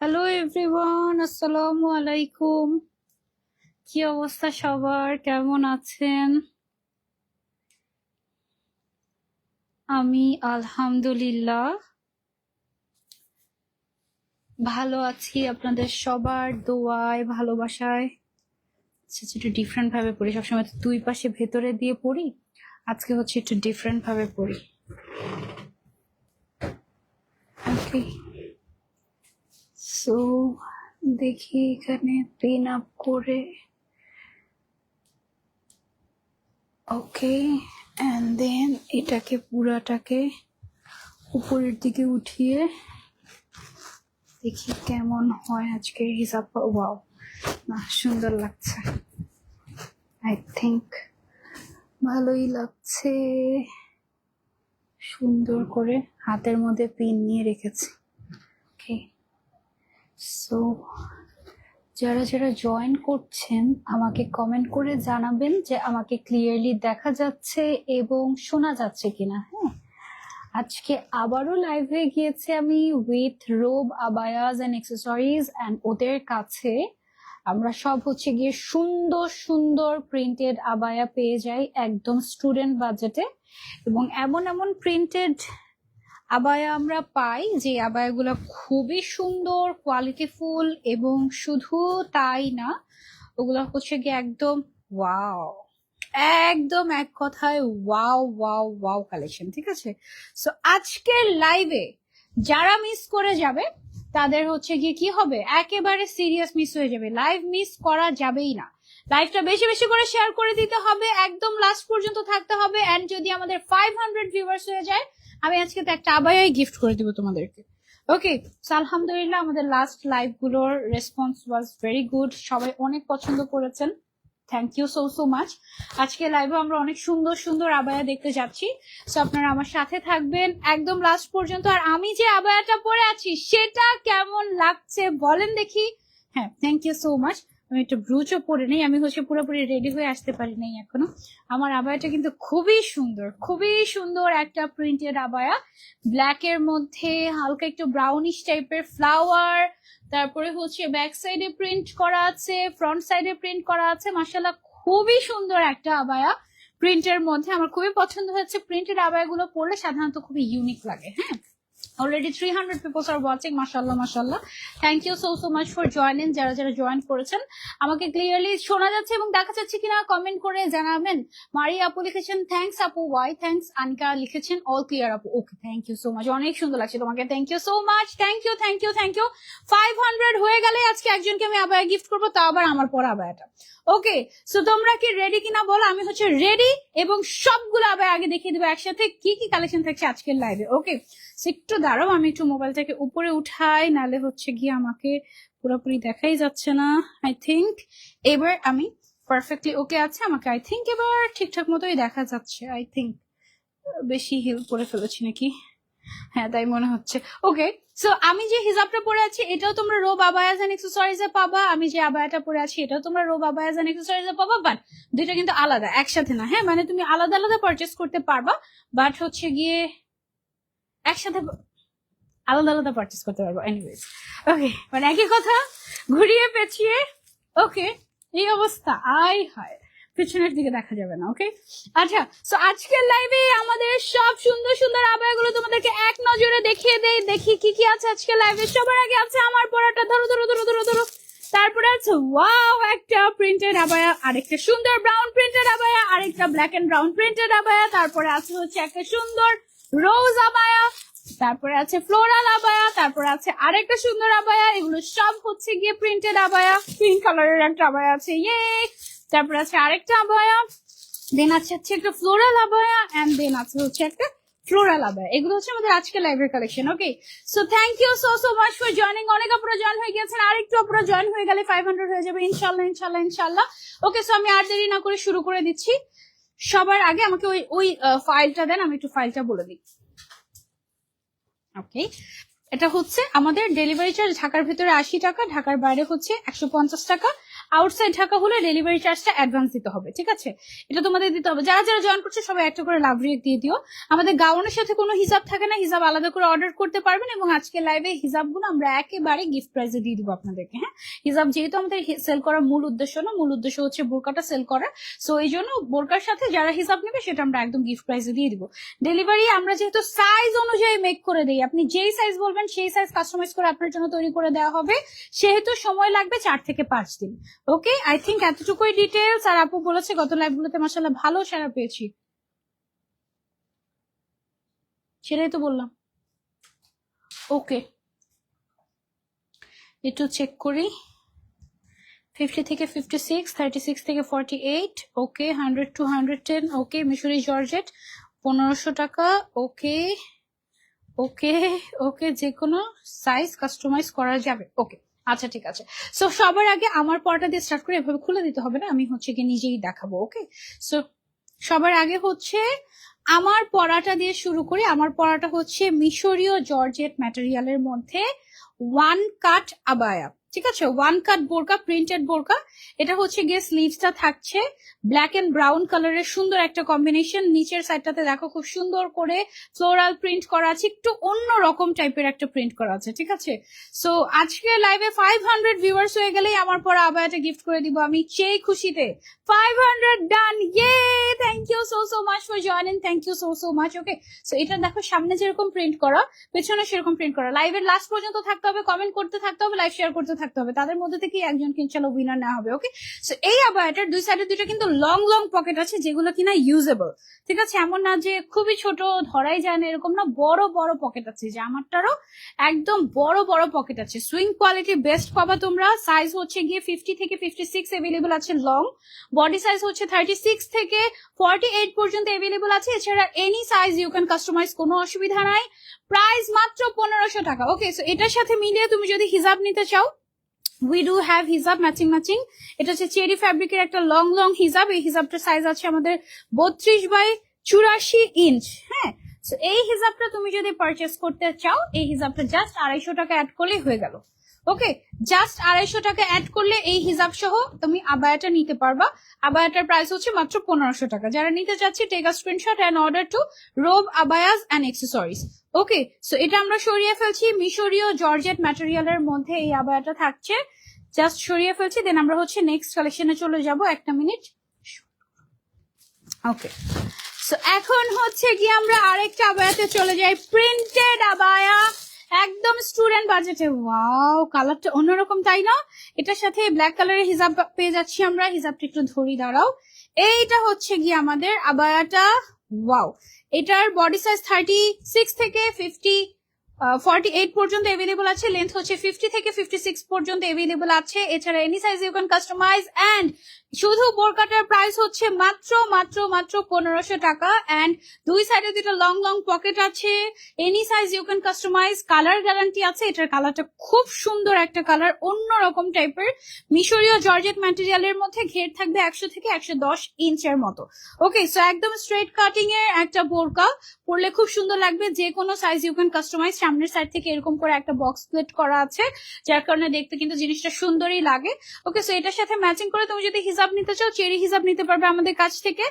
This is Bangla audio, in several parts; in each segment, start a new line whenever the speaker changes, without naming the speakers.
হ্যালো এভরিওয়ান আসসালামু আলাইকুম কি অবস্থা সবার? কেমন আছেন? আমি আলহামদুলিল্লাহ। ভালো আছি আপনাদের সবার দোয়ায় ভালোবাসায়। আচ্ছা আচ্ছা, একটু ডিফারেন্ট ভাবে পড়ি। সবসময় দুই পাশে ভেতরে দিয়ে পড়ি। আজকে হচ্ছে একটু ডিফারেন্ট ভাবে পড়ি। ওকে সো দেখি এখানে পিন আপ করে ওকে অ্যান্ড দেন এটাকে পুরাটাকে উপরের দিকে উঠিয়ে দেখি কেমন হয় আজকে হিসাব ওয়াও না, সুন্দর লাগছে। আই থিঙ্ক ভালোই লাগছে। সুন্দর করে হাতের মধ্যে পিন নিয়ে রেখেছি। ওকে সো যারা যারা জয়েন করছেন, আমাকে কমেন্ট করে জানাবেন যে আমাকে ক্লিয়ারলি দেখা যাচ্ছে এবং শোনা যাচ্ছে কিনা হ্যাঁ? আজকে আবারও লাইভ গিয়েছে আমি with Robe Abayas and Accessories and ওদের কাছে। আমরা সব হচ্ছে গিয়ে সুন্দর সুন্দর প্রিন্টেড আবায়া পেয়ে যাই একদম স্টুডেন্ট বাজেটে এবং এমন এমন প্রিন্টেড আবায়া আমরা পাই যে আবায়াগুলো খুবই সুন্দর কোয়ালিটিফুল এবং শুধু তাই না, ওগুলো হচ্ছে গিয়ে একদম ওয়াও একদম এক কথায় ওয়াও ওয়াও ওয়াও কালেকশন ঠিক আছে? সো আজকের লাইভে যারা মিস করে যাবে, তাদের হচ্ছে গিয়ে কি হবে? একেবারে সিরিয়াস মিস হয়ে যাবে। লাইভ মিস করা যাবেই না। লাইভটা বেশি বেশি করে শেয়ার করে দিতে হবে। একদম লাস্ট পর্যন্ত থাকতে হবে। এন্ড যদি আমাদের ফাইভ হান্ড্রেড ভিউয়ার্স হয়ে যায় আমি আজকে তো একটা আবায়াই গিফট করে দিব তোমাদেরকে। ওকে আলহামদুলিল্লাহ আমাদের লাস্ট লাইভগুলোর রেসপন্স ওয়াজ ভেরি গুড সবাই অনেক পছন্দ করেছেন। Thank you so so much আজকে লাইভে আমরা অনেক সুন্দর সুন্দর আবায়া দেখতে যাচ্ছি। সো আপনারা আমার সাথে থাকবেন একদম লাস্ট পর্যন্ত। আর আমি যে আবায়াটা পরে আছি, সেটা কেমন লাগছে বলেন দেখি। হ্যাঁ থ্যাংক ইউ সো মাচ আমি একটু ব্রুচও পরে নেই, আমি হচ্ছে পুরোপুরি রেডি হয়ে আসতে পারি নাই এখনও। আমার আবায়াটা কিন্তু খুবই সুন্দর খুবই সুন্দর একটা প্রিন্টেড আবায়া। ব্ল্যাক এর মধ্যে হালকা একটু ব্রাউনিশ টাইপের ফ্লাওয়ার তারপরে হচ্ছে ব্যাক সাইডে প্রিন্ট করা আছে ফ্রন্ট সাইডে প্রিন্ট করা আছে। মাসাল্লাহ খুবই সুন্দর একটা আবায়া। প্রিন্টের মধ্যে আমার খুবই পছন্দ হয়েছে। প্রিন্টেড আবায়াগুলো পরলে সাধারণত খুবই ইউনিক লাগে হ্যাঁ? Already three hundred peoples are watching মাসাল্লাহ মাসাল্লাহ thank you so so much for joining যারা যারা জয়েন করেছেন। আমাকে ক্লিয়ারলি শোনা যাচ্ছে এবং দেখা যাচ্ছে কিনা কমেন্ট করে জানাবেন। মারি আপু লিখেছেন থ্যাংকস আপু ওয়াই থ্যাংকস আনিকা লিখেছেন অল ক্লিয়ার আপু। Okay thank you so much অনেক সুন্দর লাগছে তোমাকে। Thank you so much thank you thank you thank you five hundred হয়ে গেলে আজকে একজনকে আমি আবার গিফট করব, তা আবার আমার পর আবার এটা। ওকে সো তোমরা কি রেডি কিনা বলো? আমি হচ্ছে রেডি এবং সবগুলো আবার আগে দেখিয়ে দেবো একসাথে। কি কি কালেকশন থাকছে আজকের লাইভে ওকে একটু দাঁড়াও, আমি একটু মোবাইলটাকে উপরে উঠাই নালে হচ্ছে গিয়ে আমাকে পুরোপুরি দেখাই যাচ্ছে না আই থিঙ্ক এবার আমি পারফেক্টলি ওকে আছে, আমাকে আই থিঙ্ক এবার ঠিকঠাক মতোই দেখা যাচ্ছে আই থিঙ্ক বেশি হিল করে ফেলেছি নাকি? হ্যাঁ তাই মনে হচ্ছে। ওকে সো আমি যে হিজাবটা পরে আছি, এটাও তোমরা রো বাবায়াজ এন্ড এক্সেসরিজে পাবা। আমি যে আবায়াটা পরে আছি, এটাও তোমরা রো বাবায়াজ এন্ড এক্সেসরিজে পাবা বাট দুইটা কিন্তু আলাদা, একসাথে না। হ্যাঁ মানে তুমি আলাদা আলাদা পারচেস করতে পারবা বাট হচ্ছে গিয়ে একসাথে আলাদা আলাদা পারচেস করতে পারব এনিওয়েজ ওকে মানে একই কথা, ঘুরিয়ে পেঁচিয়ে ওকে এই অবস্থা আই হয়, পিছনের দিকে দেখা যাবে না ওকে আচ্ছা সো আজকের লাইভে আমাদের সব সুন্দর সুন্দর আবায়াগুলো তোমাদেরকে এক নজরে দেখিয়ে দেই, দেখি কি কি আছে আজকের লাইভে সবার আগে আছে আমার পড়াটা, ধরো ধরো ধরো ধরো ধরো। তারপরে আছে ওয়াও একটা প্রিন্টেড আবায়া আরেকটা সুন্দর ব্রাউন প্রিন্টেড আবায়া আরেকটা ব্ল্যাক এন্ড ব্রাউন প্রিন্টেড আবায়া তারপরে আছে হচ্ছে একটা সুন্দর রোজ আবায়া, তারপরে আছে ফ্লোরাল আবায়া, তারপরে আছে আরেকটা সুন্দর আবায়া, এগুলো সব হচ্ছে গিয়ে প্রিন্টেড আবায়া পিঙ্ক কালারের একটা আবায়া আছে ইয়ে তারপরে আছে আরেকটা আবায়া দেন আছে হচ্ছে একটা ফ্লোরাল আবায়া এন্ড দেন আছে হচ্ছে একটা ফ্লোরাল আবায়া। এগুলো হচ্ছে আমাদের আজকে লাইভের collection okay so thank you so so much for joining অনেক আপনারা জয়েন হয়ে গেছেন আরেকটু আপনারা জয়েন হয়ে গেলে ফাইভ হান্ড্রেড হয়ে যাবে, ইনশাল্লাহ ইনশাল্লাহ ইনশাল্লাহ। ওকে সো আমি আর দেরি না করে শুরু করে দিচ্ছি। সবার আগে আমাকে ওই ওই ফাইলটা দেন, আমি একটু ফাইলটা বলে দিই। ওকে এটা হচ্ছে আমাদের ডেলিভারি চার্জ ঢাকার ভেতরে আশি টাকা, ঢাকার বাইরে হচ্ছে একশো পঞ্চাশ টাকা।
আউটসাইড ঢাকা হলে ডেলিভারি চার্জটা অ্যাডভান্স দিতে হবে, ঠিক আছে? এটা তোমাদের দিতে হবে। যারা যারা জয়েন করছে, সবাই একটা করে লাভ রিয়েক্ট দিয়ে দিও। আমাদের গাউনের সাথে কোনো হিসাব থাকে না, হিসাব আলাদা করে অর্ডার করতে পারবেন এবং আজকে লাইভে হিসাবগুলো আমরা একেবারে গিফট প্রাইজে দিয়ে দিব আপনাদেরকে হ্যাঁ? হিসাব যেহেতু আমাদের সেল করার মূল উদ্দেশ্য না, মূল উদ্দেশ্য হচ্ছে বোরকাটা সেল করা। সো এই জন্য বোরকার সাথে যারা হিসাব নেবে, সেটা আমরা একদম গিফট প্রাইজে দিয়ে দিব। ডেলিভারি আমরা যেহেতু সাইজ অনুযায়ী মেক করে দিই, আপনি যেই সাইজ বলবেন, সেই সাইজ কাস্টমাইজ করে আপনার জন্য তৈরি করে দেওয়া হবে। সেহেতু সময় লাগবে চার থেকে পাঁচ দিন। ওকে আই থিঙ্ক এতটুকুই ডিটেলস আর আপু বলেছে গত লাইভগুলোতে মাসাল্লাহ ভালো সারা পেয়েছি। সেটাই তো বললাম। ওকে একটু চেক করি। ফিফটি থেকে ফিফটি সিক্স থার্টি সিক্স থেকে forty eight okay hundred to hundred ten okay মিশরি জর্জেট পনেরোশো টাকা ওকে ওকে ওকে যে কোনো সাইজ কাস্টমাইজ করা যাবে ওকে আচ্ছা ঠিক আছে। সো সবার আগে আমার পড়াটা দিয়ে স্টার্ট করে এভাবে খুলে দিতে হবে না, আমি হচ্ছে গিয়ে নিজেই দেখাবো ওকে সো সবার আগে হচ্ছে আমার পড়াটা দিয়ে শুরু করি। আমার পড়াটা হচ্ছে মিশরীয় জর্জেট ম্যাটেরিয়ালের মধ্যে ওয়ান কাট আবায়া ঠিক আছে? ওয়ান কাট বোরকা প্রিন্টেড বোরকা, এটা হচ্ছে গিয়ে স্লিভসটা থাকছে। ব্ল্যাক এন্ড ব্রাউন কালারের সুন্দর একটা কম্বিনেশন নিচের সাইডটাতে দেখো খুব সুন্দর করে ফ্লোরাল প্রিন্ট করা আছে। একটু অন্য রকম টাইপের একটা প্রিন্ট করা আছে, ঠিক আছে? সো আজকে লাইভে ফাইভ হান্ড্রেড ভিউয়ার্স হয়ে গেলেই আমার পরে আবার একটা গিফট করে দিব আমি সেই খুশিতে। Five hundred done yeah thank you so so much for joining thank you so so much okay so এটা দেখো সামনে যেরকম প্রিন্ট করা, পেছনে সেরকম প্রিন্ট করা। লাইভের লাস্ট পর্যন্ত থাকতে হবে কমেন্ট করতে থাকতে হবে লাইভ শেয়ার করতে থাকতে হবে। তাদের মধ্যে থেকে একজনকে ইনশাল্লাহ উইনার নেওয়া হবে ওকে সো এই আবায়াটার দুই সাইডে দুইটা কিন্তু লং লং পকেট আছে যেগুলো কিনা ইউজেবল ঠিক আছে? এমন না যে খুবই ছোট, ধরাই যায় না, এরকম না, বড় বড় পকেট আছে। যে আমারটারও একদম বড় বড় পকেট আছে। সুইং কোয়ালিটি বেস্ট পাবা তোমরা। সাইজ হচ্ছে গিয়ে ফিফটি থেকে ফিফটি সিক্স এভেলেবল আছে লং বডি সাইজ হচ্ছে থার্টি সিক্স থেকে ফর্টি এইট পর্যন্ত এভেলেবল আছে। এছাড়া any size you can customize কোনো অসুবিধা নাই। প্রাইস মাত্র পনেরোশো টাকা ওকে সো এটার সাথে মিলিয়ে তুমি যদি হিসাব নিতে চাও উই ডু হ্যাভ হিজাব ম্যাচিং ম্যাচিং এটা হচ্ছে চেরি ফ্যাব্রিকের একটা লং লং হিজাব এই হিজাবটার সাইজ আছে আমাদের বত্রিশ বাই চুরাশি ইঞ্চ হ্যাঁ? এই হিসাবটা তুমি যদি পারচেস করতে চাও, এই হিসাবটা জাস্ট আড়াইশো টাকা অ্যাড করলেই হয়ে গেল। ওকে জাস্ট আড়াইশো টাকা অ্যাড করলে এই হিসাব সহ তুমি আবায়াটা নিতে পারবা। আবায়াটার প্রাইস হচ্ছে মাত্র পনেরোশো টাকা। যারা নিতে চাচ্ছি take screenshot and order to Robe Abayas and Accessories okay so এটা আমরা সরিয়ে ফেলছি। মিশরীয় জর্জেট ম্যাটেরিয়ালের মধ্যে এই আবায়াটা থাকছে। জাস্ট সরিয়ে ফেলছি দেন আমরা হচ্ছে নেক্সট কালেকশনে চলে যাব। একটা মিনিট ওকে সো এখন হচ্ছে গিয়ে আমরা আরেকটা আবায়াতে চলে যাই। প্রিন্টেড আবায়া। একদম স্টুডেন্ট বাজেটে ওয়াও কালারটা অন্যরকম, তাই না? এটার সাথে ব্ল্যাক কালারের হিজাব পেয়ে যাচ্ছি আমরা। হিজাবটা একটু ধরি, দাঁড়াও। এইটা হচ্ছে গিয়ে আমাদের আবায়াটা। ওয়াও এটার বডি সাইজ থার্টি সিক্স থেকে ফিফটি ফর্টি এইট পর্যন্ত এভেলেবল আছে লেন্থ হচ্ছে ফিফটি থেকে ফিফটি সিক্স পর্যন্ত এভেলেবল আছে। এছাড়া any size you can customize and শুধু বোরকাটার প্রাইস হচ্ছে মাত্র মাত্র মাত্র পনেরোশো টাকা। অ্যান্ড দুই সাইডে দুটো লং লং পকেট আছে। Any size you can customize colour guarantee আছে। এটার কালারটা খুব সুন্দর একটা কালার অন্য রকম টাইপের মিশরীয় জর্জেট ম্যাটেরিয়ালের মধ্যে ঘের থাকবে একশো থেকে একশো দশ ইঞ্চের মতো। ওকে সো একদম স্ট্রেট কাটিং এর একটা বোরকা। পরলে খুব সুন্দর লাগবে যে কোনো সাইজ ইউ ক্যান কাস্টমাইজ সামনের সাইড থেকে এরকম করে একটা বক্স প্লেট করা আছে, যার কারণে দেখতে কিন্তু জিনিসটা সুন্দরই লাগে। ওকে সো এটার সাথে ম্যাচিং করে তুমি যদি হিসাব নিতে চাও চেরি হিসাব নিতে পারবে আমাদের কাছ থেকে।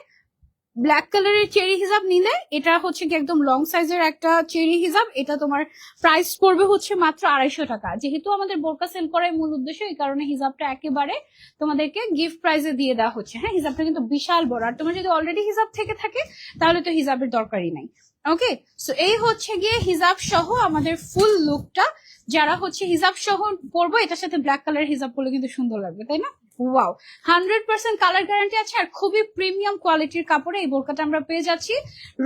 ব্ল্যাক কালারের চেরি হিসাব নিলে এটা হচ্ছে কি একদম লং সাইজের একটা চেরি হিসাব, এটা তোমার প্রাইস পড়বে হচ্ছে মাত্র আড়াইশো টাকা। যেহেতু আমাদের বোরকা সেল করার মূল উদ্দেশ্য, এই কারণে হিসাবটা একেবারে তোমাদেরকে গিফট প্রাইজে দিয়ে দেওয়া হচ্ছে। হ্যাঁ হিসাবটা কিন্তু বিশাল বড়। আর তোমার যদি অলরেডি হিসাব থেকে থাকে, তাহলে তো হিসাবের দরকারই নাই। ওকে সো এই হচ্ছে গিয়ে হিজাব সহ আমাদের ফুল লুকটা যারা হচ্ছে হিজাব সহ পরবো, এটার সাথে ব্ল্যাক কালার হিজাব পরলে কিন্তু সুন্দর লাগবে, তাই না? Wow hundred percent colour guarantee আছে আর খুবই প্রিমিয়াম কোয়ালিটির কাপড়ে এই বোরকাটা আমরা পেয়ে যাচ্ছি।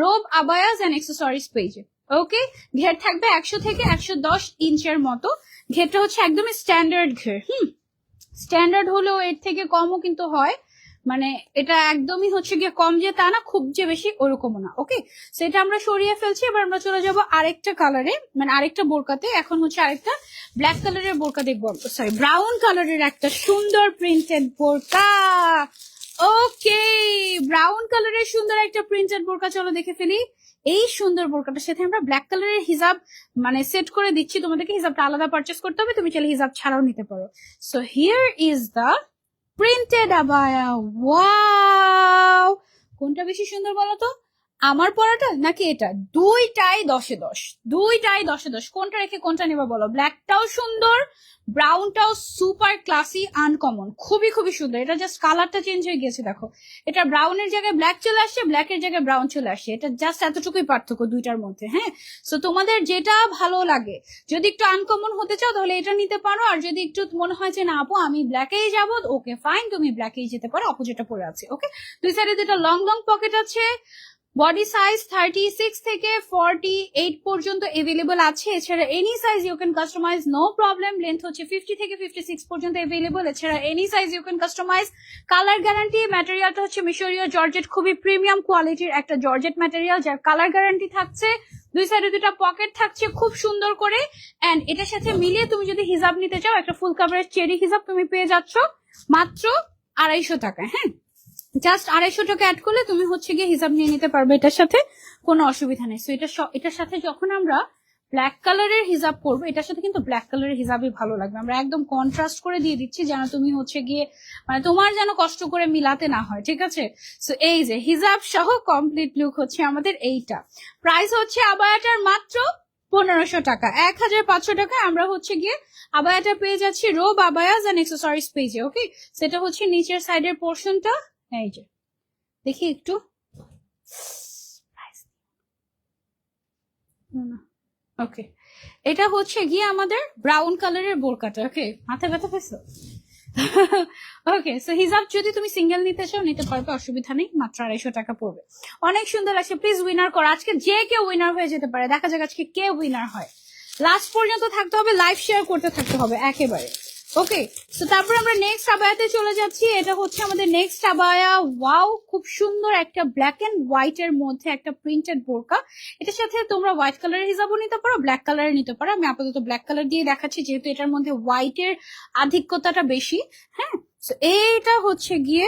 রোব আবায়াস অ্যান্ড এক্সেসরিজ পেজে ওকে ঘের থাকবে একশো থেকে একশো দশ ইঞ্চের মতো। ঘেরটা হচ্ছে একদমই স্ট্যান্ডার্ড ঘের, হুম? স্ট্যান্ডার্ড হলেও এর থেকে কমও কিন্তু হয়। মানে এটা একদমই হচ্ছে গিয়ে কম যে তা না, খুব যে বেশি ওরকমও না ওকে সেটা আমরা সরিয়ে ফেলছি, এবার আমরা চলে যাব আরেকটা কালারে মানে আরেকটা বোরকাতে, এখন হচ্ছে আরেকটা ব্ল্যাক কালারের বোরকা দেখব সরি ব্রাউন কালারের একটা সুন্দর প্রিন্টেড বোরকা ওকে ব্রাউন কালারের সুন্দর একটা প্রিন্টেড বোরকা, চলো দেখে ফেলি। এই সুন্দর বোরকাটার সাথে আমরা ব্ল্যাক কালারের হিজাব মানে সেট করে দিচ্ছি, তোমাদেরকে হিজাবটা আলাদা পারচেস করতে হবে, তুমি চাইলে হিজাব ছাড়াও নিতে পারো। So here is the printed abaya wow কোনটা বেশি সুন্দর বলো তো? আমার পরাটা নাকি এটা? দুইটাই দশে দশ। দুইটাই দশে দশ। কোনটা রেখে কোনটা নেবা বলো? ব্ল্যাকটাও সুন্দর ব্রাউনটাও সুপার ক্লাসি আনকমন খুবই খুবই সুন্দর। এটা জাস্ট কালারটা চেঞ্জ হয়ে গেছে দেখো। এটা ব্রাউনের জায়গায় ব্ল্যাক চলে আসছে ব্ল্যাকের জায়গায় ব্রাউন চলে আসছে। এটা জাস্ট এতটুকুই পার্থক্য দুইটার মধ্যে হ্যাঁ? সো তোমাদের যেটা ভালো লাগে, যদি একটু আনকমন হতে চাও, তাহলে এটা নিতে পারো। আর যদি একটু মনে হয় যে না, আপু, আমি ব্ল্যাকেই যাব ওকে ফাইন তুমি ব্ল্যাকেই যেতে পারো অপোজিটটা পরে আছে ওকে দুই সাইডে দুটা লং লং পকেট আছে। বডি সাইজ থার্টি সিক্স থেকে ফর্টি এইট পর্যন্ত এভেলেবল আছে। এছাড়া any size you can customize no problem length হচ্ছে ফিফটি থেকে ফিফটি সিক্স পর্যন্ত এভেলেবল এছাড়া any size you can customize colour guarantee ম্যাটেরিয়ালটা হচ্ছে মিশরীয় জর্জেট। খুবই প্রিমিয়াম কোয়ালিটির একটা জর্জেট ম্যাটেরিয়াল যার কালার গ্যারান্টি থাকছে। দুই সাইডে দুটা পকেট থাকছে খুব সুন্দর করে। এন্ড এটার সাথে মিলিয়ে তুমি যদি হিসাব নিতে চাও, একটা ফুল কাভারের চেরি হিসাব তুমি পেয়ে যাচ্ছ। মাত্র আড়াইশো টাকা হ্যাঁ? জাস্ট আড়াইশো টাকা অ্যাড করলে তুমি হচ্ছে গিয়ে হিসাব নিয়ে নিতে পারবে এটার সাথে, কোনো অসুবিধা নেই। সো এটা এটার সাথে যখন আমরা ব্ল্যাক কালারের হিসাব করব, এটার সাথে কিন্তু ব্ল্যাক কালারের হিসাবই ভালো লাগবে। আমরা একদম কন্ট্রাস্ট করে দিয়ে দিচ্ছি যেন তুমি হচ্ছে গিয়ে মানে তোমার যেন কষ্ট করে মিলাতে না হয়, ঠিক আছে? সো এই যে হিসাব সহ কমপ্লিট লুক হচ্ছে আমাদের এইটা। প্রাইস হচ্ছে আবায়াটার মাত্র পনেরোশো টাকা। এক হাজার পাঁচশো টাকা আমরা হচ্ছে গিয়ে আবায়াটা পেয়ে যাচ্ছি রোব আবায়াজ অ্যান্ড এক্সেসরিজ পেজে ওকে সেটা হচ্ছে নিচের সাইডের পোর্শনটা এই যে। দেখি একটু। ওকে এটা হচ্ছে গিয়ে আমাদের ব্রাউন কালারের বোরকাটা ওকে মাথা ব্যথা পেয়েছ ওকে সো হিসাব যদি তুমি সিঙ্গেল নিতে চাও, নিতে পারবে, অসুবিধা নেই, মাত্র আড়াইশো টাকা পড়বে। অনেক সুন্দর লাগছে প্লিজ উইনার করো। আজকে যে কেউ উইনার হয়ে যেতে পারে, দেখা যাক আজকে কে উইনার হয়। লাস্ট পর্যন্ত থাকতে হবে লাইভ শেয়ার করতে থাকতে হবে, একেবারে। ওকে তো তারপর আমরা নেক্সট আবায়াতে চলে যাচ্ছি। এটা হচ্ছে আমাদের নেক্সট আবায়া। ওয়াও খুব সুন্দর একটা ব্ল্যাক এন্ড হোয়াইট এর মধ্যে একটা প্রিন্টেড বোরকা। এটার সাথে তোমরা হোয়াইট কালারের হিসাবও নিতে পারো ব্ল্যাক কালারের নিতে পারো। আমি আপাতত ব্ল্যাক কালার দিয়ে দেখাচ্ছি, যেহেতু এটার মধ্যে হোয়াইটের আধিক্যতাটা বেশি। হ্যাঁ এইটা হচ্ছে গিয়ে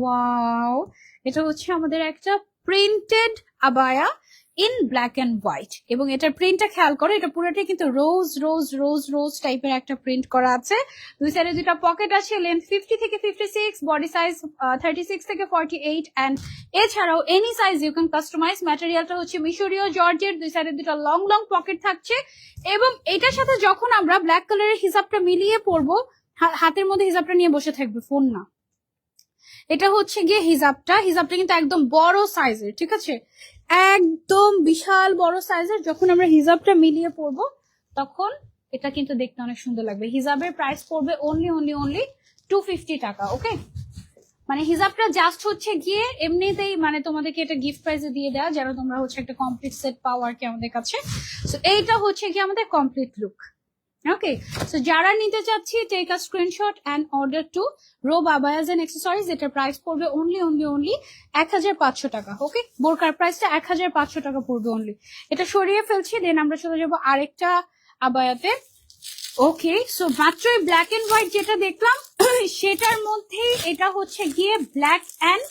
ওয়াও এটা হচ্ছে আমাদের একটা প্রিন্টেড আবায়া। ইন ব্ল্যাক অ্যান্ড হোয়াইট এবং এটার প্রিন্টটা খেয়াল করো, এটা পুরোটাই কিন্তু রোজ রোজ রোজ রোজ টাইপের একটা প্রিন্ট করা আছে। দুই সাইডে দুটা পকেট আছে লেন্থ ফিফটি থেকে fifty six body size thirty six থেকে ফর্টি এইট অ্যান্ড এছাড়াও any size you can customize ম্যাটেরিয়ালটা হচ্ছে মিশরীয়, জর্জের, দুই সাইডে দুটা লং লং পকেট থাকছে। এবং এটার সাথে যখন আমরা ব্ল্যাক কালারের হিসাবটা মিলিয়ে পড়ব হা- হাতের মধ্যে হিসাবটা নিয়ে বসে থাকবে ফোন না। এটা হচ্ছে গিয়ে হিজাবটা হিজাবটা কিন্তু একদম বড় সাইজের ঠিক আছে? একদম বিশাল বড় সাইজের যখন আমরা হিজাবটা মিলিয়ে পরবো, তখন এটা কিন্তু দেখতে অনেক সুন্দর লাগবে। হিজাবের প্রাইস পড়বে only only only two fifty টাকা ওকে মানে হিজাবটা জাস্ট হচ্ছে গিয়ে এমনিতেই মানে তোমাদেরকে এটা গিফট প্রাইজে দিয়ে দেওয়া যেন তোমরা হচ্ছে একটা কমপ্লিট সেট পাও আর কি আমাদের কাছে। তো এইটা হচ্ছে কি আমাদের কমপ্লিট লুক ওকে সো যারা নিতে চাচ্ছি take a screenshot and order to Robe Abayas and Accessories এটার প্রাইস পড়বে অনলি অনলি অনলি এক হাজার পাঁচশো টাকা ওকে বোরকার প্রাইসটা এক হাজার পাঁচশো টাকা পড়বে অনলি এটা সরিয়ে ফেলছি দেন আমরা চলে যাব আরেকটা আবায়াতে। ওকে সো মাত্রই ব্ল্যাক এন্ড হোয়াইট যেটা দেখলাম, সেটার মধ্যেই এটা হচ্ছে গিয়ে ব্ল্যাক অ্যান্ড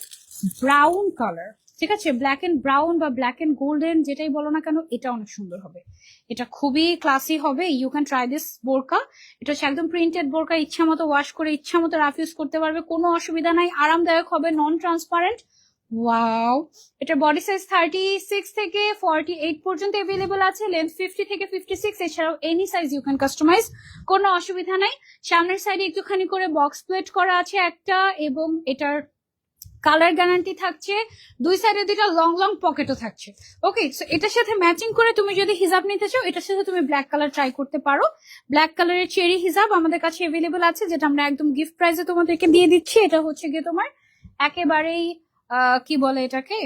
ব্রাউন কালার ঠিক আছে? ব্ল্যাক এন্ড ব্রাউন বা ব্ল্যাক এন্ড গোল্ডেন যেটাই বলো না কেন, এটা অনেক সুন্দর হবে। এটা খুবই ক্লাসি হবে। ইউ ক্যান ট্রাই দিস বোরকা। এটা হচ্ছে একদম প্রিন্টেড বোরকা। ইচ্ছা মতো ওয়াশ করে, ইচ্ছা মতো রাফ ইউজ করতে পারবে। কোনো অসুবিধা নাই। আরামদায়ক হবে। নন ট্রান্সপারেন্ট ওয়াও এটা বডি সাইজ থার্টি সিক্স থেকে ফর্টি এইট পর্যন্ত অ্যাভেলেবল আছে। লেন্থ ফিফটি থেকে ফিফটি সিক্স এছাড়াও any size you can customize কোনো অসুবিধা নাই। সামনের সাইডে একটুখানি করে বক্স প্লেট করা আছে একটা এবং এটার কালার গ্যারান্টি থাকছে, দুই সাইডে দুইটা লং লং পকেটও থাকছে। ওকে সো এটার সাথে ম্যাচিং করে তুমি যদি হিজাব নিতে চাও, এটার সাথে তুমি ব্ল্যাক কালার ট্রাই করতে পারো। ব্ল্যাক কালারের চেরি হিজাব আমাদের কাছে অ্যাভেলেবল আছে, যেটা আমরা একদম গিফট প্রাইসে তোমাদেরকে দিয়ে দিচ্ছি। এটা হচ্ছে গিয়ে তোমার একেবারেই কি বলে এটাকে?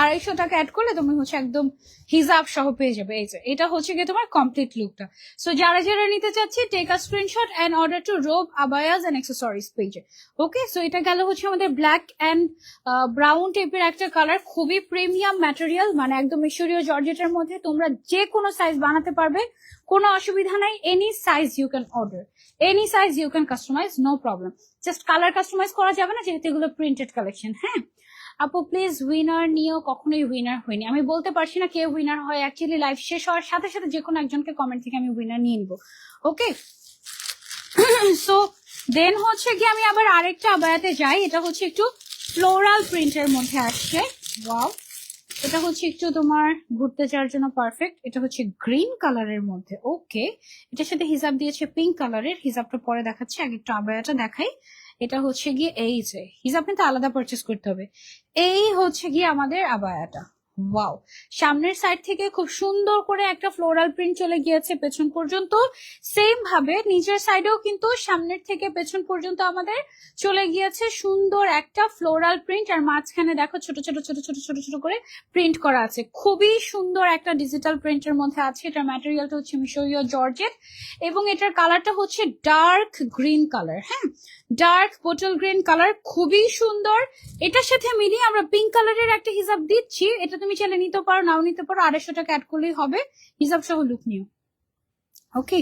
আড়াইশো টাকা অ্যাড করলে তুমি হচ্ছে একদম হিসাব সহ পেয়ে যাবে। এই যে, এটা হচ্ছে গিয়ে তোমার কমপ্লিট লুকটা সো যারা যারা নিতে চাচ্ছি take a screenshot and order to Robe Abayas and Accessories পেজে ওকে সো এটা গেল হচ্ছে আমাদের ব্ল্যাক অ্যান্ড ব্রাউন টাইপের একটা কালার খুবই প্রিমিয়াম ম্যাটেরিয়াল মানে একদম মিশরীয় জর্জেটের মধ্যে তোমরা যে কোনো সাইজ বানাতে পারবে। কোনো অসুবিধা নাই any size you can order any size you can customize no problem just colour customize করা যাবে না, যেহেতু এগুলো প্রিন্টেড কালেকশন হ্যাঁ? আপু প্লিজ উইনার নিয়েও কখনোই উইনার হয়নি আমি বলতে পারছি না কে উইনার হয়। অ্যাকচুয়ালি লাইভ শেষ হওয়ার সাথে সাথে যে কোনো একজনকে কমেন্ট থেকে আমি উইনার নিয়ে নিবো। ওকে সো দেন হচ্ছে কি আমি আবার আরেকটা আবায়াতে যাই। এটা হচ্ছে একটু ফ্লোরাল প্রিন্টের মধ্যে আসছে। ওয়াও এটা হচ্ছে একটু তোমার ঘুরতে যাওয়ার জন্য পারফেক্ট এটা হচ্ছে গ্রিন কালারের মধ্যে। ওকে এটার সাথে হিজাব দিয়েছে পিঙ্ক কালারের হিজাবটা পরে দেখাচ্ছে। আগে একটু আবায়াটা দেখাই। এটা হচ্ছে গিয়ে এই যে হিজাব কিন্তু আলাদা পারচেস করতে হবে। এই হচ্ছে গিয়ে আমাদের আবায়াটা। ওয়াও সামনের সাইড থেকে খুব সুন্দর করে একটা ফ্লোরাল প্রিন্ট চলে গিয়েছে পেছন পর্যন্ত। সেম ভাবে নিচের সাইডেও কিন্তু সামনের থেকে পেছন পর্যন্ত আমাদের চলে গিয়েছে সুন্দর একটা ফ্লোরাল প্রিন্ট আর মাঝখানে দেখো ছোট ছোট ছোট ছোট ছোট ছোট করে প্রিন্ট করা আছে। খুবই সুন্দর একটা ডিজিটাল প্রিন্টের মধ্যে আছে। এটার ম্যাটেরিয়ালটা হচ্ছে মিশরীয় জর্জেট এবং এটার কালারটা হচ্ছে ডার্ক গ্রিন কালার হ্যাঁ? ডার্ক বোটল গ্রিন কালার খুবই সুন্দর। এটার সাথে মিলিয়ে আমরা পিঙ্ক কালারের একটা হিসাব দিচ্ছি। এটা তুমি চাইলে নিতে পারো, নাও নিতে পারো। আড়াইশো টাকা অ্যাড করলেই হবে। হিসাব সহ লুক নিও। ওকে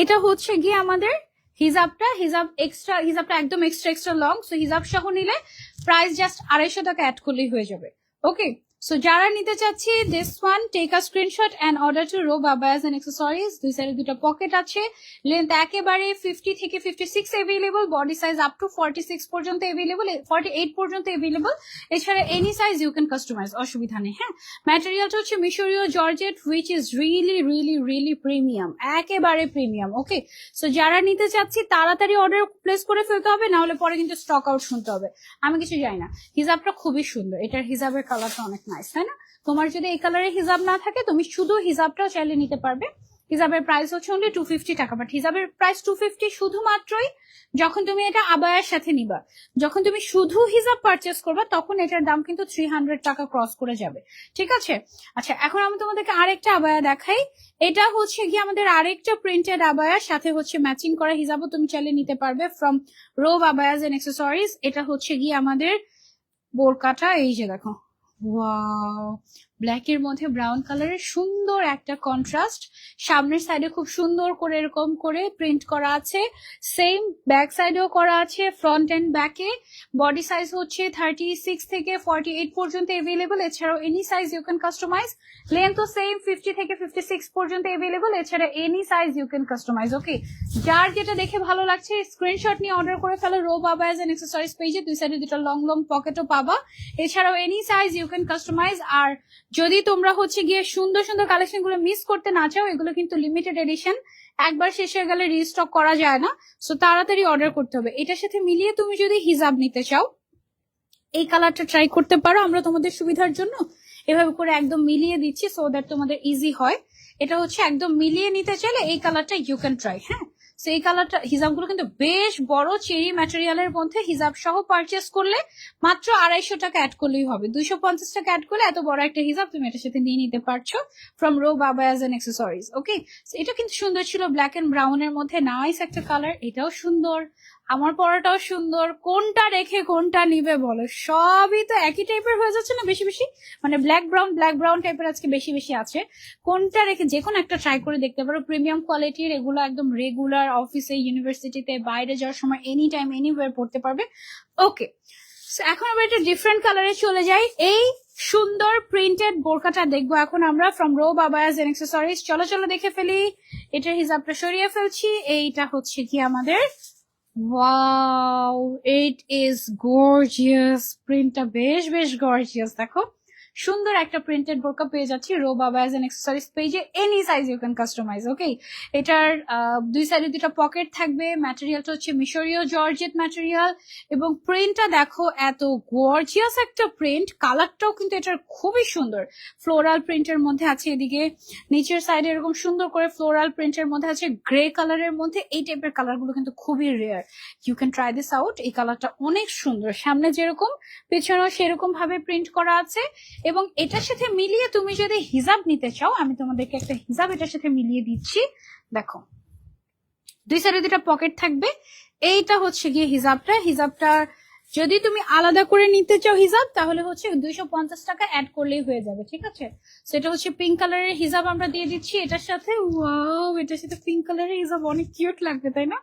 এটা হচ্ছে গিয়ে আমাদের হিজাবটা হিজাব এক্সট্রা হিজাবটা একদম এক্সট্রা এক্সট্রা লং সো হিজাব সহ নিলে প্রাইস জাস্ট আড়াইশো টাকা অ্যাড করলেই হয়ে যাবে। ওকে সো যারা নিতে চাচ্ছি this one take a screenshot and order to Robe Abayas and Accessories দুই সাইডে দুটো পকেট আছে। লেন্থ একেবারে ফিফটি থেকে fifty six available body size up to forty six পর্যন্ত এভেলেবল ফর্টি এইট পর্যন্ত এভেলেবল এছাড়া any size you can customize অসুবিধা নেই হ্যাঁ। ম্যাটেরিয়ালটা হচ্ছে মিশরীয় georgette which is really really really premium একেবারে প্রিমিয়াম ওকে সো যারা নিতে চাচ্ছি, তাড়াতাড়ি অর্ডার প্লেস করে ফেলতে হবে, না হলে পরে কিন্তু স্টক আউট শুনতে হবে। আমি কিছু জানি না। হিজাবটা খুবই সুন্দর। এটার হিজাবের কালারটা অনেক নাইস তাই না? তোমার যদি এই কালারের হিজাব না থাকে, তুমি শুধু হিজাবটাও চাইলে নিতে পারবে। হিজাবের প্রাইস হচ্ছে অনলি টু ফিফটি টাকা বাট হিজাবের প্রাইস টু ফিফটি শুধুমাত্রই যখন তুমি এটা আবায়ের সাথে নিবা। যখন তুমি শুধু হিজাব পারচেস করবা, তখন এটার দাম কিন্তু থ্রি হান্ড্রেড টাকা ক্রস করে যাবে। ঠিক আছে? আচ্ছা এখন আমি তোমাদেরকে আরেকটা আবায়া দেখাই। এটা হচ্ছে গিয়ে আমাদের আরেকটা প্রিন্টেড আবায়ার সাথে হচ্ছে ম্যাচিং করা হিসাবও তুমি চাইলে নিতে পারবে from Robe Abayas and Accessories এটা হচ্ছে গিয়ে আমাদের বোরকাটা, এই যে দেখো। ওয়াও ব্ল্যাক এর মধ্যে ব্রাউন কালারের সুন্দর একটা কন্ট্রাস্ট সামনের সাইডে খুব সুন্দর করে এরকম করে প্রিন্ট করা আছে। সেম ব্যাক সাইডেও করা আছে ফ্রন্ট এন্ড ব্যাকে বডি সাইজ হচ্ছে থার্টি সিক্স থেকে ফর্টি এইট পর্যন্ত এভেলেবল এছাড়াও any size you can customise length same fifty থেকে ফিফটি সিক্স পর্যন্ত এভেলেবল এছাড়া any size you can customise okay যার যেটা দেখে ভালো লাগছে স্ক্রিনশট নিয়ে অর্ডার করে ফেলো। Ro Baba as an accessories পেজে দুই সাইডে দুটো লং লং পকেটও পাবা। এছাড়াও any size you can customize আর যদি তোমরা হচ্ছে গিয়ে সুন্দর সুন্দর কালেকশনগুলো মিস করতে না চাও, এগুলো কিন্তু লিমিটেড এডিশন একবার শেষ হয়ে গেলে রিস্টক করা যায় না সো তাড়াতাড়ি অর্ডার করতে হবে। এটার সাথে মিলিয়ে তুমি যদি হিজাব নিতে চাও, এই কালারটা ট্রাই করতে পারো, আমরা তোমাদের সুবিধার জন্য এভাবে করে একদম মিলিয়ে দিচ্ছি সো দ্যাট তোমাদের ইজি হয়। এটা হচ্ছে একদম মিলিয়ে নিতে চাইলে এই কালারটা ইউ ক্যান ট্রাই হ্যাঁ? সো এই কালারটা, হিজাবগুলো কিন্তু বেশ বড় চেরি ম্যাটেরিয়ালের মধ্যে হিজাব সহ পারচেস করলে মাত্র আড়াইশো টাকা অ্যাড করলেই হবে। দুইশো পঞ্চাশ টাকা অ্যাড করলে এত বড় একটা হিজাব তুমি এটার সাথে নিয়ে নিতে পারছ from Ro Baba as an accessories okay এটা কিন্তু সুন্দর ছিল ব্ল্যাক অ্যান্ড ব্রাউনের মধ্যে নাইস একটা কালার এটাও সুন্দর। আমার পরাটাও সুন্দর, কোনটা রেখে কোনটা নিবে বলো? সবই তো একই টাইপের হয়ে যাচ্ছে না বেশি বেশি? মানে ব্ল্যাক ব্রাউন ব্ল্যাক ব্রাউন টাইপের আজকে বেশি বেশি আছে। কোনটা রেখে যে কোনো একটা ট্রাই করে দেখতে পারো। প্রিমিয়াম কোয়ালিটির এগুলো একদম রেগুলার অফিসে ইউনিভার্সিটিতে বাইরে যাওয়ার সময় এনি টাইম এনিওয়ার পড়তে পারবে। ওকে এখন আমরা একটা ডিফারেন্ট কালারে চলে যাই। এই সুন্দর প্রিন্টেড বোরকাটা দেখব এখন আমরা from Robe Abayas and Accessories চলো চলো দেখে ফেলি। এটার হিসাবটা সরিয়ে ফেলছি। এইটা হচ্ছে কি আমাদের? ওয়াও ইট ইজ গর্জিয়াস প্রিন্টটা বেশ বেশ গর্জিয়াস দেখো। সুন্দর একটা প্রিন্টেড বোরকা পেয়ে যাচ্ছি রো বাবা অ্যাজ এন এক্সেসরিজ পেজে any size you can customize okay এটার দুই সাইডে দুটো পকেট থাকবে ম্যাটেরিয়ালটা হচ্ছে মিশরীয় জর্জেট ম্যাটেরিয়াল এবং প্রিন্টটা দেখো এত গর্জিয়াস একটা প্রিন্ট কালারটাও কিন্তু এটার খুবই সুন্দর। ফ্লোরাল প্রিন্টের মধ্যে আছে এদিকে, নিচের সাইডে এরকম সুন্দর করে ফ্লোরাল প্রিন্টের মধ্যে আছে গ্রে কালারের মধ্যে, এই টাইপের কালারগুলো কিন্তু খুবই rare you can try this out এই কালারটা অনেক সুন্দর। সামনে যেরকম, পেছনেও সেরকম ভাবে প্রিন্ট করা আছে। এবং এটার সাথে মিলিয়ে তুমি যদি হিজাব নিতে চাও, আমি তোমাদেরকে একটা হিজাব এটার সাথে মিলিয়ে দিচ্ছি। দেখো, দুই সাইডে দুটা পকেট থাকবে। এইটা হচ্ছে গিয়ে হিজাবটা। হিজাবটা যদি তুমি আলাদা করে নিতে চাও হিজাব, তাহলে হচ্ছে দুইশো পঞ্চাশ টাকা অ্যাড করলেই হয়ে যাবে, ঠিক আছে? সেটা হচ্ছে পিঙ্ক কালারের হিজাব আমরা দিয়ে দিচ্ছি। এটার সাথে ওয়াও এটার সাথে পিঙ্ক কালারের হিজাব অনেক কিউট লাগবে, তাই না?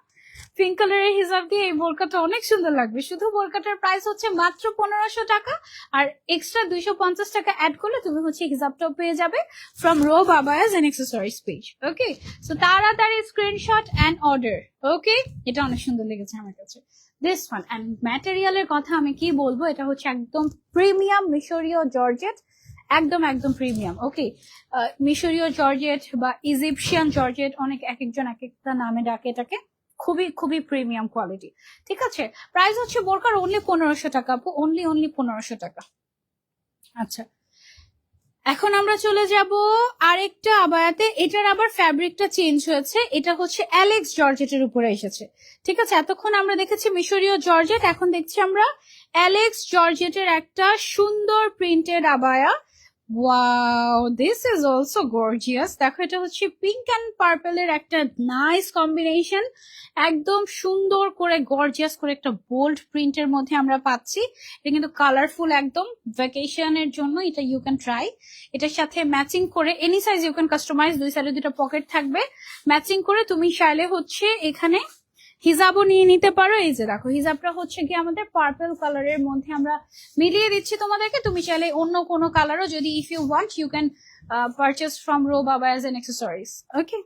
পিঙ্ক কালারের হিসাব দিয়ে এই বোরকাটা অনেক সুন্দর লাগবে। শুধু বোরকাটার প্রাইস হচ্ছে মাত্র পনেরোশো টাকা আর এক্সট্রা দুইশো পঞ্চাশ টাকা অ্যাড করলে তুমি হচ্ছে হিসাবটাও পেয়ে যাবে from Robe Abayas and Accessories page okay so তাড়াতাড়ি স্ক্রিনশট অ্যান্ড অর্ডার ওকে এটা অনেক সুন্দর লেগেছে আমার কাছে। দিস ওয়ান অ্যান্ড ম্যাটেরিয়ালের কথা আমি কি বলব? এটা হচ্ছে একদম প্রিমিয়াম মিশরীয় জর্জেট, একদম একদম প্রিমিয়াম ওকে মিশরীয় জর্জেট বা ইজিপশিয়ান জর্জেট, অনেক এক একজন এক একটা নামে ডাকে এটাকে। খুবই খুবই প্রিমিয়াম কোয়ালিটি ঠিক আছে? প্রাইস হচ্ছে বোরকার অনলি পনেরোশো টাকা, আপু। অনলি অনলি পনেরোশো টাকা। আচ্ছা। এখন আমরা চলে যাব আরেকটা আবায়াতে। এটার আবার ফ্যাব্রিকটা চেঞ্জ হয়েছে। এটা হচ্ছে অ্যালেক্স জর্জেটের উপরে এসেছে। ঠিক আছে? এতক্ষণ আমরা দেখেছি মিশরীয় জর্জেট এখন দেখছি আমরা অ্যালেক্স জর্জেটের একটা সুন্দর printed abaya. Wow this is also gorgeous দেখো, এটা হচ্ছে পিঙ্ক অ্যান্ড পার্পেলের একটা নাইস কম্বিনেশন একদম সুন্দর করে গর্জিয়াস করে একটা বোল্ড প্রিন্টের মধ্যে আমরা পাচ্ছি। এটা কিন্তু কালারফুল একদম। ভ্যাকেশনের জন্য এটা ইউ ক্যান ট্রাই এটার সাথে ম্যাচিং করে any size you can customise দুই সাইডে দুটো পকেট থাকবে। ম্যাচিং করে তুমি চাইলে হচ্ছে এখানে হিজাবও নিয়ে নিতে পারো। এই যে দেখো, হিজাবটা হচ্ছে কি আমাদের পার্পল কালারের মধ্যে আমরা মিলিয়ে দিচ্ছি তোমাদেরকে। তুমি চাইলে অন্য কোনো কালারও যদি if you want you can purchase from Ro বাবা as an accessories okay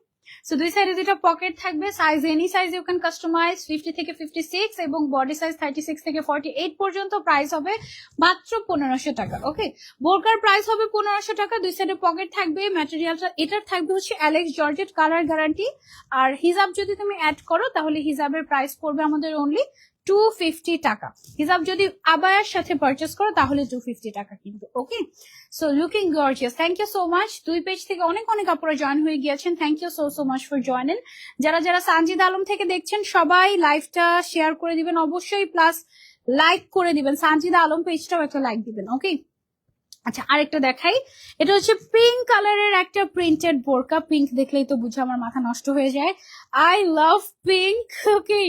so দুই সাইডে দুটো পকেট থাকবে। Size any size you can customise fifty থেকে ফিফটি সিক্স এবং বডি সাইজ থার্টি সিক্স থেকে ফর্টি এইট পর্যন্ত প্রাইস হবে মাত্র পনেরোশো টাকা ওকে বোরকার প্রাইস হবে পনেরোশো টাকা। দুই সাইডে পকেট থাকবে ম্যাটেরিয়ালটা এটার থাকবে হচ্ছে অ্যালেক্স জর্জেট কালার গ্যারান্টি আর হিজাব যদি তুমি অ্যাড করো, তাহলে হিজাবের প্রাইস পড়বে আমাদের অনলি টু ফিফটি টাকা। হিসাব যদি আবায়ার সাথে পারচেস করো, তাহলে টু ফিফটি টাকা কিন্তু okay so looking gorgeous thank you so much দুই পেজ থেকে অনেক অনেক আপনারা জয়েন হয়ে গিয়েছেন। Thank you so so much for join যারা যারা সানজিদ আলম থেকে দেখছেন, সবাই লাইভটা শেয়ার করে দিবেন। অবশ্যই প্লাস লাইক করে দিবেন। সানজিদা আলম পেজটাও একটা লাইক দিবেন ওকে আচ্ছা আরেকটা দেখাই। এটা হচ্ছে পিঙ্ক কালারের একটা প্রিন্টেড বোরকা। পিঙ্ক দেখলেই তো বুঝে আমার মাথা নষ্ট হয়ে যায়। I love pink okay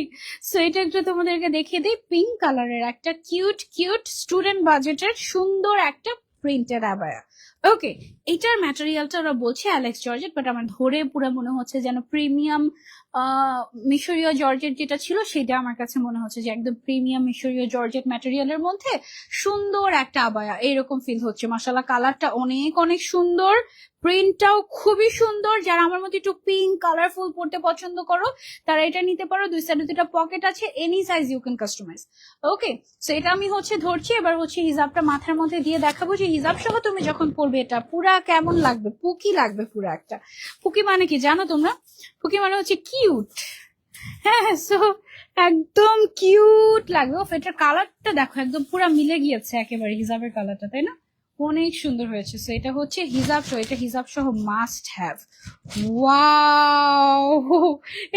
so এটা একটু তোমাদেরকে দেখিয়ে দিই। পিঙ্ক কালারের একটা কিউট কিউট স্টুডেন্ট বাজেটের সুন্দর একটা প্রিন্টেড আবায়া। ওকে এটার ম্যাটেরিয়ালটা ওরা বলছে অ্যালেক্স জর্জেট বাট আমার ধরে পুরো মনে হচ্ছে যেন প্রিমিয়াম মিশরীয় জর্জেট যেটা ছিল, সেটা আমার কাছে মনে হচ্ছে যে একদম প্রিমিয়াম মিশরীয় জর্জেট ম্যাটেরিয়ালের মধ্যে সুন্দর একটা আবায়া। এরকম ফিল হচ্ছে। মাসালা কালারটা অনেক অনেক সুন্দর। প্রিন্টটাও খুবই সুন্দর। যারা আমার মতো একটু পিঙ্ক কালারফুল পড়তে পছন্দ করো, তারা এটা নিতে পারো। দুই সাইডে দুটা পকেট আছে any size you can customise okay so এটা আমি হচ্ছে ধরছি। এবার হচ্ছে হিজাবটা মাথার মধ্যে দিয়ে দেখাবো যে হিজাব সহ তুমি যখন পড়বে এটা পুরা কেমন লাগবে? পুকি লাগবে পুরা একটা। পুকি মানে কি জানো তোমরা? পুকি মানে হচ্ছে কিউট হ্যাঁ সো একদম কিউট লাগবে ও এটার কালারটা দেখো, একদম পুরো মিলে গিয়েছে একেবারে হিজাবের কালারটা তাই না? অনেক সুন্দর হয়েছে। সো এটা হচ্ছে হিজাব সহ এটা হিজাব সহ মাস্ট হ্যাভ ওয়াও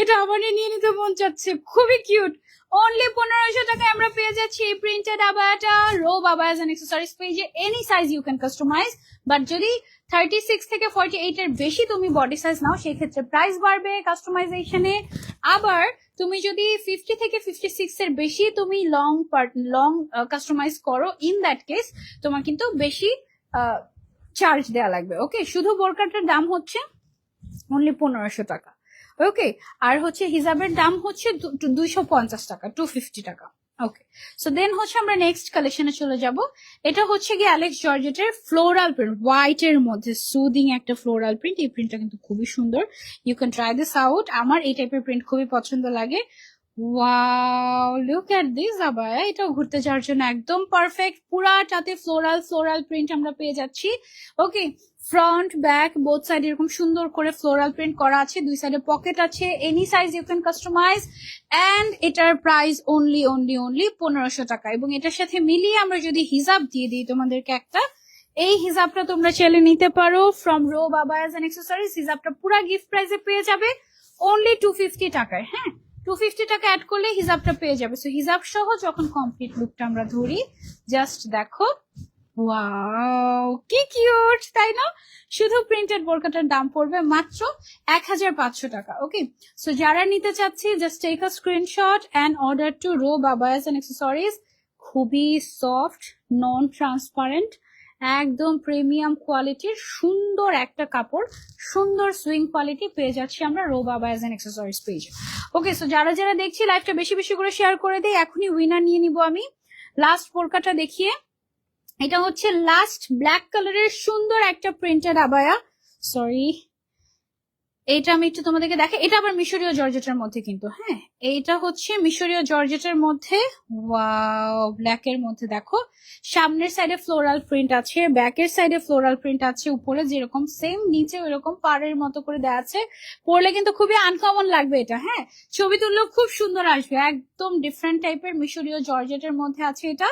এটা আমার নিয়ে নিতে মন চাচ্ছে। খুবই কিউট অনলি পনেরোশো টাকায় আমরা পেয়ে যাচ্ছি এই প্রিন্টেড আবায়াটা। রো আবায়াজ এন্ড অ্যাক্সেসরিজ পেজে any size you can customise but যদি থার্টি সিক্স থেকে ফর্টি এইট এর বেশি তুমি বডি সাইজ নাও, সেই ক্ষেত্রে প্রাইস বাড়বে কাস্টমাইজেশনে আবার তুমি যদি ফিফটি থেকে ফিফটি সিক্স এর বেশি তুমি লং লং কাস্টমাইজ করো ইন দ্যাট কেস তোমার কিন্তু বেশি চার্জ দেওয়া লাগবে। ওকে শুধু বোরকাটার দাম হচ্ছে অনলি পনেরোশো টাকা। ওকে আর হচ্ছে হিজাবের দাম হচ্ছে দুইশো পঞ্চাশ টাকা টু ফিফটি টাকা। ওকে সো দেন হচ্ছে আমরা নেক্সট কালেকশনে চলে যাব। এটা হচ্ছে কি অ্যালেক্স জর্জেটের ফ্লোরাল প্রিন্ট হোয়াইট এর মধ্যে সুদিং একটা ফ্লোরাল প্রিন্ট এই প্রিন্টটা কিন্তু খুবই সুন্দর। You can try this out আমার এই টাইপের প্রিন্ট খুবই পছন্দ লাগে। ওয়াও লুক এট দিস আবায়া এটাও ঘুরতে যাওয়ার জন্য একদম পারফেক্ট পুরাটাতে ফ্লোরাল ফ্লোরাল প্রিন্ট আমরা পেয়ে যাচ্ছি। Okay front back both side এরকম সুন্দর করে ফ্লোরাল প্রিন্ট করা আছে, দুই সাইডে পকেট আছে any size you can customise and এটার প্রাইস অনলি অনলি অনলি পনেরোশো টাকা। এবং এটার সাথে মিলিয়ে আমরা যদি হিসাব দিয়ে দিই তোমাদেরকে একটা, এই হিসাবটা তোমরা চাইলে নিতে পারো। From Ro Baba as accessories হিসাবটা পুরা গিফট প্রাইসে পেয়ে যাবে। অনলি টু ফিফটি টাকায় হ্যাঁ? টু ফিফটি টাকা অ্যাড করলে হিসাবটা পেয়ে যাবে। সো হিসাব সহ যখন কমপ্লিট লুকটা আমরা ধরি জাস্ট দেখো। ওয়াও কি কিউট তাই না? শুধু প্রিন্টেড বোরকাটার দাম পড়বে মাত্র এক হাজার পাঁচশো টাকা ওকে সো যারা নিতে চাচ্ছি just take a screenshot and order to Ro বাবায়াস and accessories খুবই সফট নন ট্রান্সপারেন্ট একদম প্রিমিয়াম কোয়ালিটির সুন্দর একটা কাপড়, সুন্দর সুইং কোয়ালিটি পেয়ে যাচ্ছি আমরা রো বাবা as and accessories page okay so যারা যারা দেখছি লাইভটা বেশি বেশি করে শেয়ার করে দিই, এখনই উইনার নিয়ে নিব আমি। লাস্ট পোরকাটা দেখিয়ে এটা হচ্ছে লাস্ট ব্ল্যাক কালারের সুন্দর একটা প্রিন্টেড আবায়া। সরি এইটা আমি একটু তোমাদেরকে দেখে, এটা আবার মিশরীয় জর্জেটের মধ্যে কিন্তু হ্যাঁ? এইটা হচ্ছে মিশরীয় জর্জেটের মধ্যে ব্ল্যাক এর মধ্যে দেখো। সামনের সাইডে ফ্লোরাল প্রিন্ট আছে, ব্যাকের সাইডে ফ্লোরাল প্রিন্ট আছে, উপরে যেরকম সেম নিচে ওইরকম পাড়ের মতো করে দেওয়া আছে। পরলে কিন্তু খুবই আনকমন লাগবে এটা হ্যাঁ? ছবি তুললেও খুব সুন্দর আসবে, একদম ডিফারেন্ট টাইপের মিশরীয় জর্জেটের মধ্যে আছে এটা।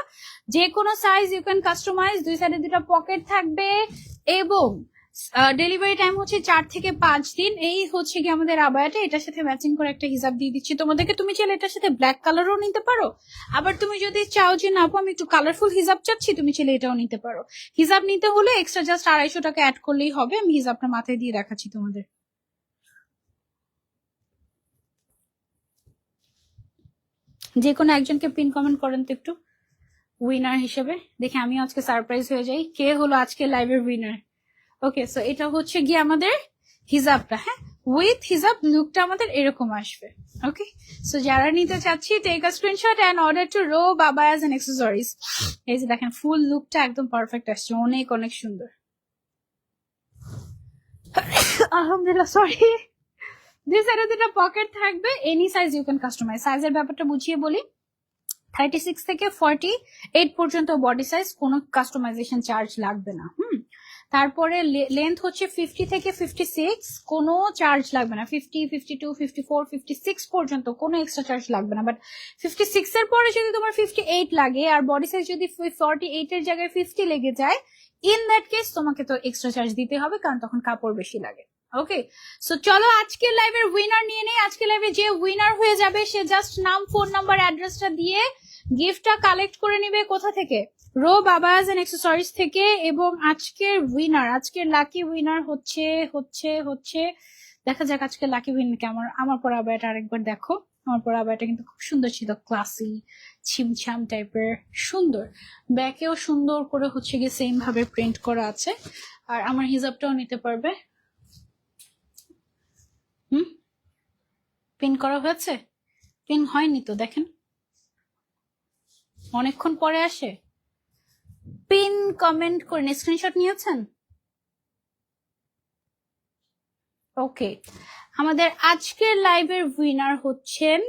যে কোনো সাইজ ইউ ক্যান কাস্টমাইজ দুই সাইডে দুটা পকেট থাকবে, এবং ডেলিভারি টাইম হচ্ছে চার থেকে পাঁচ দিন। এই হচ্ছে কি আমাদের আবায়াটা। এটার সাথে ম্যাচিং করে একটা হিসাব দিয়ে দিচ্ছি। তোমাদেরকে তুমি চাইলে এটার সাথে ব্ল্যাক কালারও নিতে পারো। আবার তুমি যদি চাও যে, না আমি একটু কালারফুল হিসাব চাচ্ছি, তুমি চাইলে এটাও নিতে পারো। হিসাব নিতে হলে এক্সট্রা জাস্ট আড়াইশো টাকা অ্যাড করলেই হবে। আমি হিসাবটা মাথায় দিয়ে দেখাচ্ছি তোমাদের। যে কোনো একজনকে পিন কমেন্ট করেন তো একটু। উইনার হিসেবে। দেখে আমি আজকে সারপ্রাইজ হয়ে যাই। কে হলো আজকে লাইভের উইনার ওকে সো এটা হচ্ছে গিয়ে আমাদের হিজাবটা হ্যাঁ? উইথ হিজাব লুকটা আমাদের এরকম আসবে ওকে সো যারা নিতে চাচ্ছি take a screenshot and order to Ro Baba as an accessories এই যে দেখেন ফুল লুকটা একদম পারফেক্ট আসছে, অনেক অনেক সুন্দর। আলহামদুলিল্লাহ সরি দুই সাইডে দুটো পকেট থাকবে any size you can customise সাইজের ব্যাপারটা বুঝিয়ে বলি। থার্টি সিক্স থেকে ফর্টি এইট পর্যন্ত বডি সাইজ কোনো কাস্টমাইজেশন চার্জ লাগবে না, হুম? তারপরে লেন্থ হচ্ছে ফিফটি থেকে ফিফটি সিক্স কোনো চার্জ লাগবে না। Fifty fifty two fifty four fifty six পর্যন্ত কোনো এক্সট্রা চার্জ লাগবে না। বাট ফিফটি সিক্স এর পরে যদি তোমার ফিফটি এইট লাগে, আর বডি সাইজ যদি ফর্টি এইট এর জায়গায় ফিফটি লেগে যায় ইন দ্যাট কেস তোমাকে তো এক্সট্রা চার্জ দিতে হবে, কারণ তখন কাপড় বেশি লাগে। ওকে সো চলো আজকের লাইভের উইনার নিয়ে নেই। আজকে লাইভে যে উইনার হয়ে যাবে, সে জাস্ট নাম ফোন নাম্বার অ্যাড্রেসটা দিয়ে গিফটটা কালেক্ট করে নেবে কোথা থেকে? রো বাবাস এন্ড অ্যাক্সেসরিজ থেকে এবং আজকের উইনার আজকের লাকি উইনার হচ্ছে হচ্ছে হচ্ছে, দেখা যাক আজকে লাকি উইনারকে আমার আমার পর এটা আরেকবার দেখো। আমার পর এটা কিন্তু খুব সুন্দর ছিল ক্লাসি ছিমছাম টাইপের সুন্দর। ব্যাকেও সুন্দর করে হচ্ছে গিয়ে সেম ভাবে প্রিন্ট করা আছে। আর আমার হিসাবটাও নিতে পারবে। হুম? পিন করা হয়েছে? পিন হয়নি তো, দেখেন। অনেকক্ষণ পরে আসে। পিন কমেন্ট করেন স্ক্রিনশট নিয়েছেন? ওকে, আমাদের আজকের লাইভের উইনার হচ্ছেন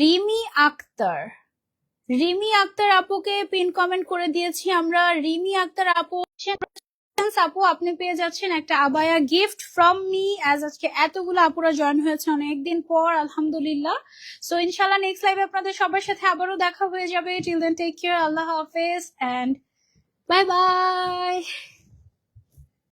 রিমি আক্তার। রিমি আক্তার আপুকে পিন কমেন্ট করে দিয়েছি আমরা। রিমি আক্তার আপু আপু, আপনি পেয়ে যাচ্ছেন একটা আবায়া গিফট ফ্রম মি অ্যাজ আজকে এতগুলো আপুরা জয়েন হয়েছে অনেকদিন পর, আলহামদুলিল্লাহ। সো ইনশাল্লাহ নেক্সট লাইভে আপনাদের সবার সাথে আবারও দেখা হয়ে যাবে। টিল দেন টেক কেয়ার আল্লাহ হাফেজ অ্যান্ড বাই বাই